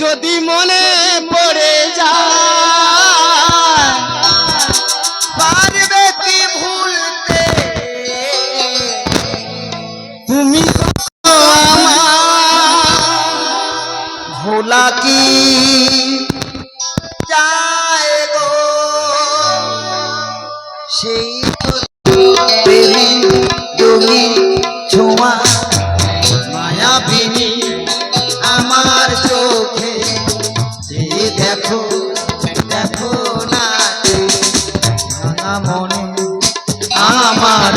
যদি মনে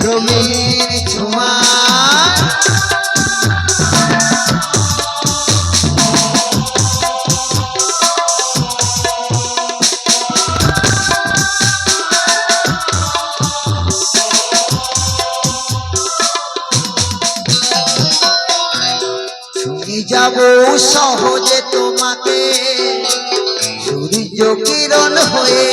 রবির ছোঁয়া যাব সহজে তোমাকে। সূর্য কিরণ হয়ে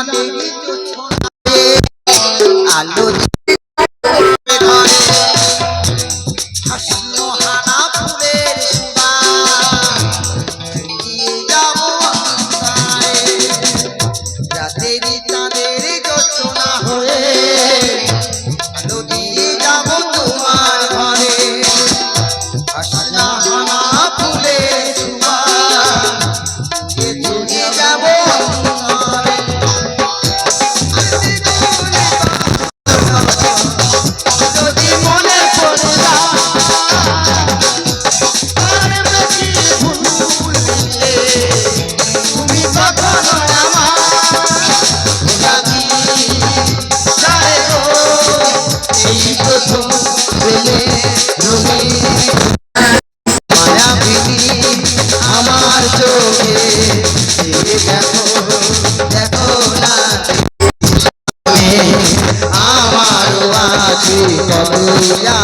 i don't Dante. Hallelujah.